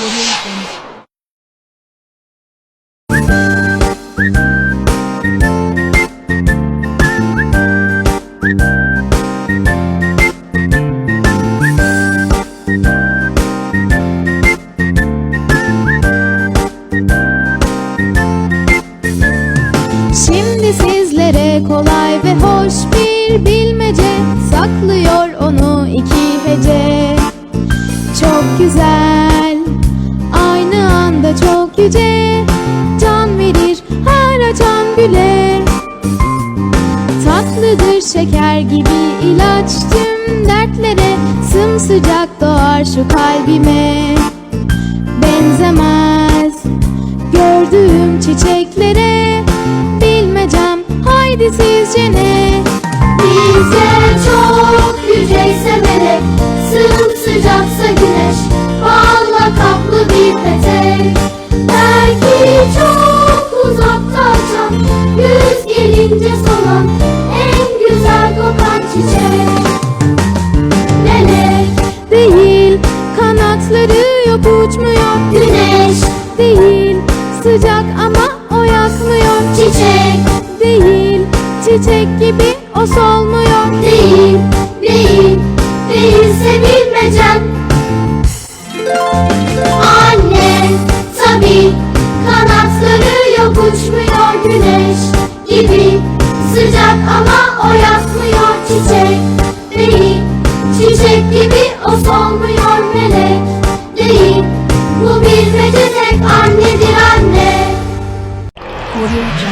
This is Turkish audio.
Şimdi sizlere kolay ve hoş bir bilmece. Saklıyor onu iki hece. Çok güzel yüce Can verir her açan güle. Tatlıdır şeker gibi ilaç tüm dertlere. Sımsıcak doğar şu kalbime. Benzemez gördüğüm çiçeklere. Bilmecem haydi sizce ne? Bize çok yüceyse melek Sımsıcaksa güneş Balla kaplı bir petek çiçek. Melek, Değil kanatları yok uçmuyor güneş, Değil sıcak ama o yakmıyor çiçek. Değil çiçek gibi o solmuyor. Değil, değil, Değil, gibi o solmuyor melek Değil, bu bilmece anne. Audio.